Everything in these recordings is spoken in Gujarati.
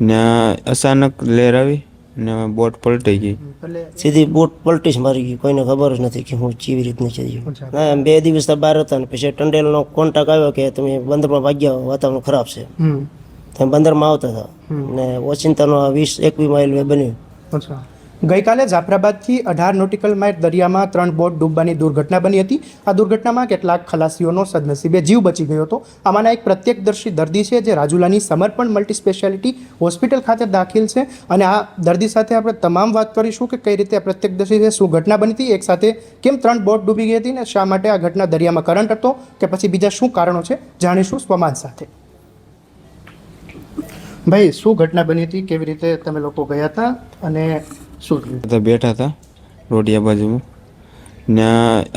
ને અચાનક લહેર આવી ને બોટ પલટાઈ ગઈ. સીધી બોટ પલટી જ મારી ગઈ. કોઈને ખબર જ નથી કે હું કેવી રીતની છે. ના એમ બે દિવસ બહાર હતા ને પછી ટંડેલનો કોન્ટેક આવ્યો કે તમે બંદરમાં ભાગ્યા વાતાવરણ ખરાબ છે. તમે બંદરમાં આવતા હતા. ને ઓચિંતાનો વીસ એકવી માઇલ વે બન્યું. ગઈકાલે જાફરાબાદથી અઢાર નોટિકલ માઇલ દરિયામાં ત્રણ બોટ ડૂબવાની દુર્ઘટના બની હતી. આ દુર્ઘટનામાં કેટલાક ખલાસીઓનો સદનસીબે જીવ બચી ગયો હતો. આમાંના એક પ્રત્યક્ષદર્શી દર્દી છે જે રાજુલાની સમર્પણ મલ્ટી સ્પેશિયાલિટી હોસ્પિટલ ખાતે દાખલ છે અને આ દર્દી સાથે આપણે તમામ વાત કરીશું કે કઈ રીતે આ પ્રત્યક્ષદર્શી છે, શું ઘટના બની હતી, એક સાથે કેમ ત્રણ બોટ ડૂબી ગઈ હતી ને શા માટે આ ઘટના દરિયામાં કરંટ હતો કે પછી બીજા શું કારણો છે જાણીશું સ્વમાન સાથે. ભાઈ, શું ઘટના બની હતી, કેવી રીતે તમે લોકો ગયા હતા અને શું થયું બેઠા હતા રોડિયા બાજુમાં. ને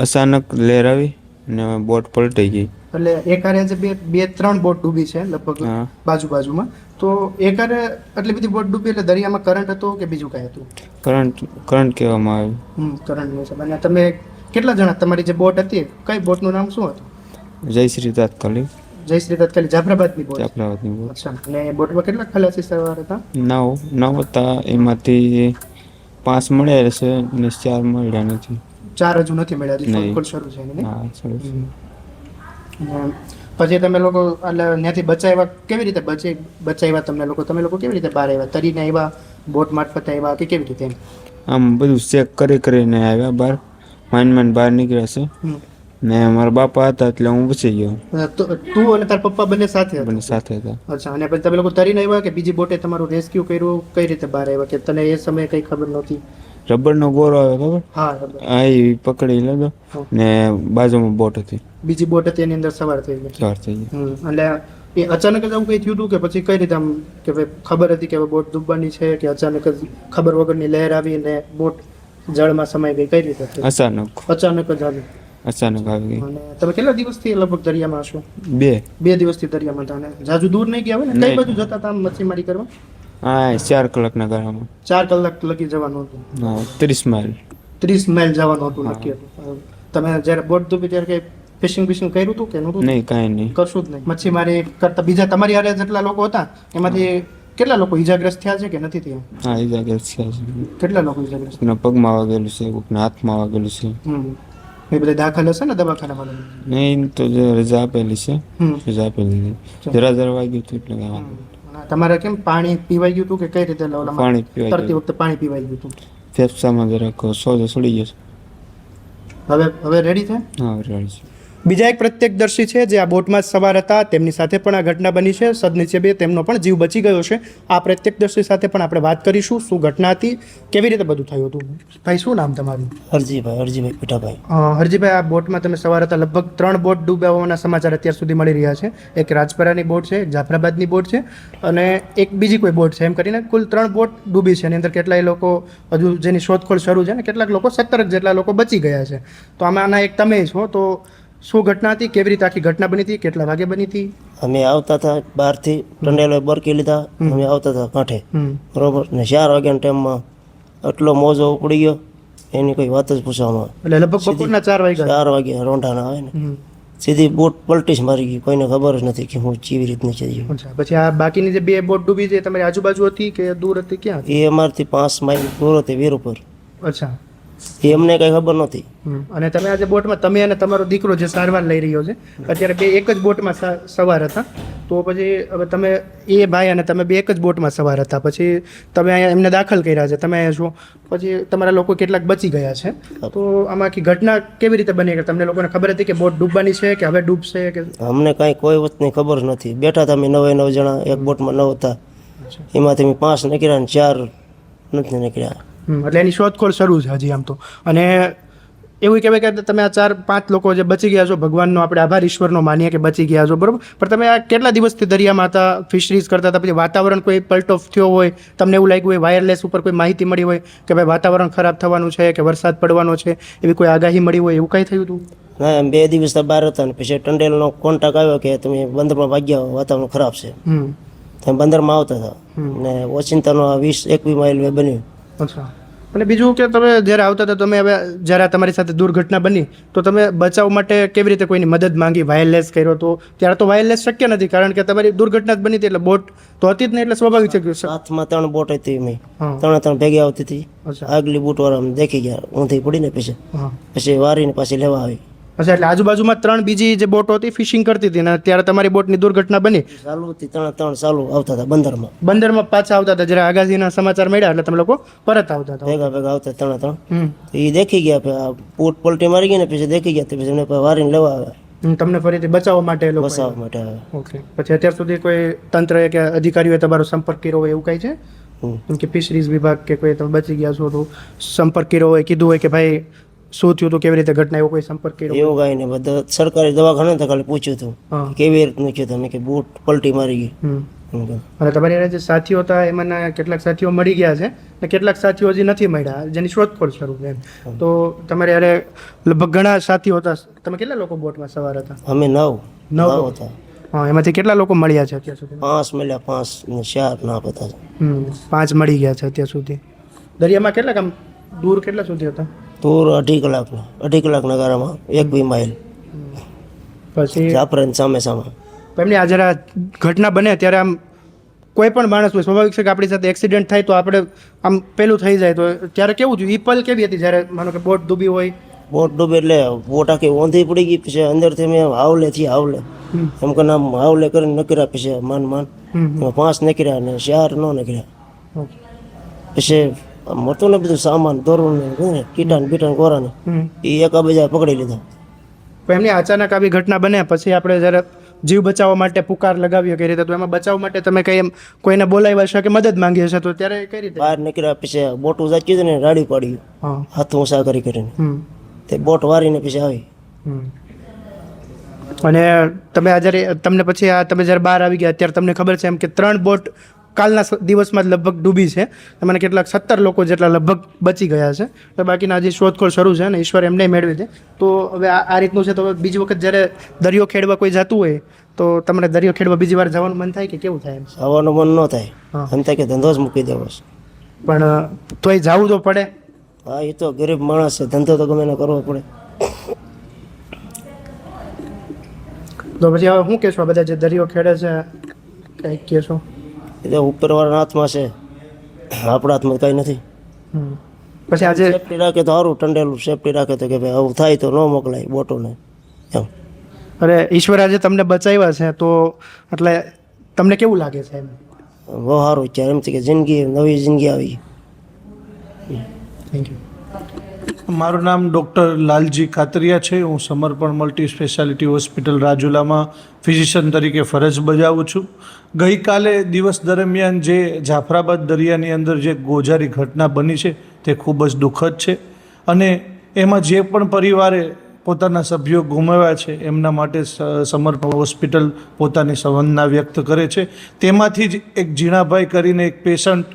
અચાનક લહેર આવી ને બોટ પલટાઈ ગઈ. એટલે એકારે જે બે બે ત્રણ બોટ ડૂબી છે લગભગ બાજુ બાજુમાં. તો એકારે આટલી બધી બોટ ડૂબી એટલે દરિયામાં કરંટ હતો કે બીજું કાંઈ હતું? કરંટ કરંટ કહેવામાં આવ્યું હમ કરંટનું છે. અને તમે કેટલા જણા તમારી જે બોટ હતી કઈ બોટનું નામ શું હતું? જય શ્રી તાત્કાલિક. જયશ્રી તત્કાલી જાફરાબાદની બોટ. ચાપલાવતની બોટ. અચ્છા. અને બોટમાં કેટલા ખલાસી સવાર હતા? નવ નવ હતા. એમાંથી પાંચ મળ્યા છે ને ચાર મળ્યા નથી. ચાર હજુ નથી મળ્યા હજી. શોધખોળ શરૂ છે હા અને પછી તમે લોકો એટલે ત્યાંથી બચાવ્યા કેવી રીતે બચે બચાવ્યા તમને લોકો? તમે લોકો કેવી રીતે બહાર આવ્યા? તરીને આવ્યા બોટ મારફતે આવ્યા કે કેવી રીતે આમ બધું ચેક કરી કરીને આવ્યા બહાર. માંડ માંડ બહાર નીકળ્યા છે. ને મારા બાપા હતા એટલે હું બચી ગયો. તો તું અને તાર પપ્પા બંને સાથે હતા? બંને સાથે હતા. અચ્છા અને પછી તમે લોકો તરીને આવ્યા કે બીજી બોટે તમારું રેસ્ક્યુ કર્યું? કઈ રીતે બહાર આવ્યા? કે તને એ સમયે કઈ ખબર નહોતી? રબરનો ગોરો આવ્યો ખબર? હા એ પકડી લીધો. ને બાજુમાં બોટ હતી. બીજી બોટ હતી એની અંદર સવાર થઈ ગઈ. સવાર થઈ ગઈ. અને એટલે એ અચાનક જ આવું કઈ થયું હતું કે પછી કઈ રીતે આમ કે ભાઈ ખબર હતી કે બોટ ડૂબવાની છે કે અચાનક જ ખબર વગરની લહેર આવી ને બોટ જળમાં સમાઈ ગઈ? કઈ રીતે અચાનક. અચાનક જ આવી. અચાનક આવી ગઈ. અને તમે કેટલા દિવસથી લગભગ દરિયામાં છો? બે. બે દિવસથી દરિયામાં હતા અને જાજુ દૂર નહીં ગયા હોય ને? કઈ. બાજુ જતા હતા મચ્છીમારી કરવા? હા ચાર કલાકના ગાળામાં. ચાર કલાક લગી જવાનું હતું? હા ત્રીસ માઇલ. ત્રીસ માઇલ જવાનું હતું નક્કી હતું. તમે જ્યારે બોટ ડૂબી ત્યારે કઈ ફિશિંગ બિશિંગ કર્યું હતું કે નહોતું? નહીં કાંઈ નહીં. કશું જ નહીં. મચ્છીમારી કરતા બીજા તમારી હારે જેટલા લોકો હતા એમાંથી કેટલા લોકો ઈજાગ્રસ્ત થયા છે કે નથી થયા? હા ઈજાગ્રસ્ત થયા છે. કેટલા લોકો ઈજાગ્રસ્ત પગમાં વાગેલું છે કોકના હાથમાં વાગેલું છે. હમ. એ બધા દાખલ હશે ને દવાખાનામાં નહીં તો રજા આપેલી છે રજા આપેલી જરા જરા વાગ્યું હતું એટલે તમારે કેમ પાણી પીવાઈ ગયું હતું કે કઈ રીતે પાણી પીવાઈ તરતી વખતે પાણી પીવાઈ ગયું હતું? ફેફસામાં જરાક સોજો સડી ગયો છે. હવે હવે રેડી છે? હા રેડી છે. બીજા એક પ્રત્યક્ષદર્શી છે જે આ બોટમાં સવાર હતા. તેમની સાથે પણ આ ઘટના બની છે. સદનસીબે તેમનો પણ જીવ બચી ગયો છે. આ પ્રત્યક્ષદર્શી સાથે પણ આપણે વાત કરીશું. શું ઘટના હતી? કેવી રીતે બધું થયું હતું? ભાઈ શું નામ તમારું? હરજીભાઈ હરજીભાઈ પીઠાભાઈ હરજીભાઈ આ બોટમાં તમે સવાર હતા. લગભગ ત્રણ બોટ ડૂબ્યા હોવાના સમાચાર અત્યાર સુધી મળી રહ્યા છે. એક રાજપરાની બોટ છે એક જાફરાબાદની બોટ છે અને એક બીજી કોઈ બોટ છે. એમ કરીને કુલ ત્રણ બોટ ડૂબી છે. એની અંદર કેટલાય લોકો હજુ જેની શોધખોળ શરૂ છે ને કેટલાક લોકો સત્તરક જેટલા લોકો બચી ગયા છે. તો આમાં આના એક તમે છો. તો શું ઘટના હતી? કેવી રીતે આખી ઘટના બની હતી? કેટલા વાગે બની હતી? અમે આવતા હતા બહારથી ટંડેલો બરકી લીધા અમે આવતા હતા કાંઠે. બરોબર. ને ચાર વાગ્યાના ટાઈમમાં એટલો મોજો ઉપડી ગયો. એની કોઈ વાત જ પૂછવામાં એટલે લગભગ બપોરના ચાર વાગ્યા. ચાર વાગ્યા રોંઢાના આવે ને. સીધી બોટ પલટી જ મારી ગઈ. કોઈને ખબર જ નથી કે હું કેવી રીતની છે. પછી આ બાકીની જે બે બોટ ડૂબી છે તમારી આજુબાજુ હતી કે દૂર હતી ક્યાં એ અમારથી પાંચ માઇલ દૂર હતી વીર ઉપર. અચ્છા. એ અમને કઈ ખબર નથી અને તમે આજે બોટમાં તમે અને તમારો દીકરો જે સારવાર લઈ રહ્યો છે અત્યારે બે એક જ બોટમાં સવાર હતા. તો પછી હવે તમે એ ભાઈ અને તમે બે એક જ બોટમાં સવાર હતા. પછી તમે અહીંયા એમને દાખલ કર્યા છે. તમે અહીંયા છો. પછી તમારા લોકો કેટલાક બચી ગયા છે. તો આમાં આખી ઘટના કેવી રીતે બની? કે તમને લોકોને ખબર હતી કે બોટ ડૂબવાની છે કે હવે ડૂબશે કે અમને કાંઈ કોઈ વસ્તુની ખબર નથી. બેઠા હતા અમે નવે નવ જણા એક બોટમાં નવ હતા. એમાંથી પાંચ નીકળ્યા ને ચાર નથી નીકળ્યા. એટલે એની શોધખોળ શરૂ છે હજી આમ તો. અને એવું કહેવાય કે તમે આ ચાર પાંચ લોકો જે બચી ગયા છો ભગવાનનો આપણે આભાર ઈશ્વરનો માનીએ કે બચી ગયા છો બરોબર? પણ તમે આ કેટલા દિવસથી દરિયામાં હતા ફિશરીઝ કરતા હતા પછી વાતાવરણ કોઈ પલટો થયો હોય તમને એવું લાગ્યું હોય વાયરલેસ ઉપર કોઈ માહિતી મળી હોય કે ભાઈ વાતાવરણ ખરાબ થવાનું છે કે વરસાદ પડવાનો છે એવી કોઈ આગાહી મળી હોય એવું કાંઈ થયું હતું? ના એમ બે દિવસ બહાર હતા ને પછી ટંડેલનો કોન્ટેક આવ્યો કે તમે બંદરમાં ભાગ્યા વાતાવરણ ખરાબ છે. તમે બંદરમાં આવતા હતા. ને ઓચિંતાનો વીસ એકવી માઇલ બન્યું. અચ્છા. અને બીજું કે તમે જ્યારે આવતા હતા તમે હવે જ્યારે તમારી સાથે દુર્ઘટના બની તો તમે બચાવ માટે કેવી રીતે કોઈની મદદ માંગી? વાયરલેસ કર્યો તો? ત્યારે તો વાયરલેસ શક્ય નથી કારણ કે તમારી દુર્ઘટના જ બની હતી એટલે બોટ તો હતી જ નહીં એટલે સ્વાભાવિક છે હાથમાં ત્રણ બોટ હતી મેં ત્રણે ત્રણ ભેગી આવતી હતી. આગલી બોટ વાળા દેખી ગયા ઊંધી પડીને પછી. પછી વારીને પાછી લેવા આવી. અચ્છા એટલે આજુબાજુમાં ત્રણ બીજી જે બોટો હતી ફિશિંગ કરતી હતી ને ત્યારે તમારી બોટની દુર્ઘટના બની? ચાલુ હતી ત્રણ ત્રણ ચાલુ આવતા હતા બંદરમાં. બંદરમાં પાછા આવતા હતા જરા આગાજીના સમાચાર મળ્યા એટલે તમે લોકો પરત આવતા હતા. ભેગા ભેગા આવતા ત્રણ ત્રણ. હમ. એ દેખી ગયા પોટ પલટી મારી ગઈ ને પછી દેખી ગયા પછી એમને વારીને લેવા આવ્યા. તમને ફરીથી બચાવવા માટે બસાવવા માટે ઓકે. પછી અત્યાર સુધી કોઈ તંત્રએ કે અધિકારીઓએ તમારો સંપર્ક કર્યો હોય એવું કંઈ છે? કે ફિશરીઝ વિભાગ કે કોઈ તમે બચી ગયા છો તો સંપર્ક કર્યો હોય કીધું હોય કે ભાઈ શું થયું હતું? કેવી રીતે ઘટના એવો કોઈ સંપર્ક કર્યો? એવું કાંઈ નહીં. બધા સરકારી દવાખાને તો ખાલી પૂછ્યું હતું. કેવી રીતનું છે તમે કે બૂટ પલટી મારી ગઈ? અને તમારી જે સાથીઓ હતા એમાંના કેટલાક સાથીઓ મળી ગયા છે ને કેટલાક સાથીઓ હજી નથી મળ્યા જેની શોધખોળ શરૂ એમ. તો તમારે અરે લગભગ ઘણા સાથીઓ હતા. તમે કેટલા લોકો બોટમાં સવાર હતા? અમે નવ. નવ નવ હતા. હા એમાંથી કેટલા લોકો મળ્યા છે અત્યાર સુધી? પાંચ મળ્યા પાંચ ને ચાર ના બધા. પાંચ મળી ગયા છે અત્યાર સુધી. દરિયામાં કેટલા કામ દૂર કેટલા સુધી હતા? દૂર અઢી કલાકનો અઢી કલાકના ગાળામાં એક બી માઇલ. પછી? જાફરાન સામે સામે. એમની આ જરા ઘટના બને ત્યારે આમ કોઈ પણ માણસ હોય સ્વાભાવિક છે કે આપણી સાથે એક્સિડન્ટ થાય તો આપણે આમ પેલું થઈ જાય. તો ત્યારે કેવું થયું? એ પલ કેવી હતી જ્યારે માનો કે બોટ ડૂબી હોય? બોટ ડૂબે એટલે બોટ આખી ઊંધી પડી ગઈ પછી અંદરથી મેં હાવલે થી હાવલે. હમ. એમ કે આમ હાવલે કરીને નકર્યા પછી માન માન. પાંચ નકર્યા અને ચાર ન નકર્યા પછી હતું ને બધું સામાન ધોરણ ને કીટાન બીટાન કોરાને એ એકા બીજા પકડી લીધા. એમની અચાનક આવી ઘટના બને પછી આપણે જ્યારે જીવ બચાવવા માટે પુકાર લગાવ્યો કઈ રીતે તો એમાં બચાવ માટે તમે કઈ એમ કોઈને બોલાવ્યા છે કે મદદ માંગી હશે તો ત્યારે કઈ રીતે? બહાર નીકળ્યા પછી બોટું જાચ્યું ને રાડી પાડ્યું. હાથ ઊંસા કરી કરીને તે બોટ વારીને પછી આવી. અને તમે આ જ્યારે તમને પછી આ તમે જ્યારે બહાર આવી ગયા ત્યારે તમને ખબર છે એમ કે ત્રણ બોટ કાલના દિવસમાં જ લગભગ ડૂબી છે. તમને કેટલાક સત્તર લોકો જેટલા લગભગ બચી ગયા છે. તો બાકીના હજી શોધખોળ શરૂ છે અને ઈશ્વર એમને મેળવી દે. તો હવે આ રીતનું છે તો બીજી વખત જ્યારે દરિયો ખેડવા કોઈ જતું હોય તો તમને દરિયો ખેડવા બીજી વાર જવાનું મન થાય કે કેવું થાય જવાનું મન ન થાય. એમ થાય કે ધંધો જ મૂકી દેવો છે. પણ તોય જવું તો પડે. હા એ તો ગરીબ માણસ છે. ધંધો તો ગમે એને કરવો પડે. તો પછી હવે શું કહેશો બધા જે દરિયો ખેડે છે? કંઈક કહેશો? એ તો ઉપરવાળાના હાથમાં છે. આપણા હાથમાં કંઈ નથી. પછી આજે સેફટી રાખે તો સારું ટંડેલું સેફટી રાખે તો કે ભાઈ આવું થાય તો ન મોકલાય બોટોને. એમ. અરે ઈશ્વર આજે તમને બચાવ્યા છે તો એટલે તમને કેવું લાગે છે એમ? બહુ સારું છે. એમ કે જિંદગી નવી જિંદગી આવી. થેન્ક યુ મારું નામ ડૉક્ટર લાલજી કાતરિયા છે. હું સમર્પણ મલ્ટી સ્પેશિયાલિટી હોસ્પિટલ રાજુલામાં ફિઝિશિયન તરીકે ફરજ બજાવું છું. ગઈકાલે દિવસ દરમિયાન જે જાફરાબાદ દરિયાની અંદર જે ગોજારી ઘટના બની છે, તે ખૂબ જ દુઃખદ છે. અને એમાં જે પણ પરિવારે પોતાના સભ્યો ગુમાવ્યા છે, એમના માટે સમર્પણ હોસ્પિટલ પોતાની સંવેદના વ્યક્ત કરે છે. તેમાંથી જ એક જીણાભાઈ કરીને એક પેશન્ટ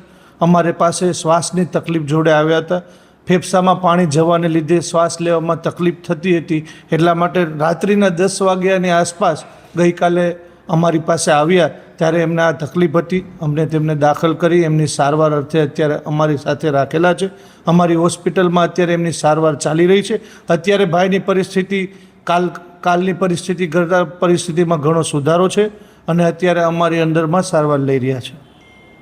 અમારે પાસે શ્વાસની તકલીફ જોડે આવ્યા હતા. ફેફસામાં પાણી જવાને લીધે શ્વાસ લેવામાં તકલીફ થતી હતી. એટલા માટે રાત્રિના દસ વાગ્યાની આસપાસ ગઈકાલે અમારી પાસે આવ્યા. ત્યારે એમને આ તકલીફ હતી. અમને તેમને દાખલ કરી એમની સારવાર અર્થે અત્યારે અમારી સાથે રાખેલા છે. અમારી હોસ્પિટલમાં અત્યારે એમની સારવાર ચાલી રહી છે. અત્યારે ભાઈની પરિસ્થિતિ, કાલ, કાલની પરિસ્થિતિ કરતાં પરિસ્થિતિમાં ઘણો સુધારો છે અને અત્યારે અમારી અંડરમાં સારવાર લઈ રહ્યા છે.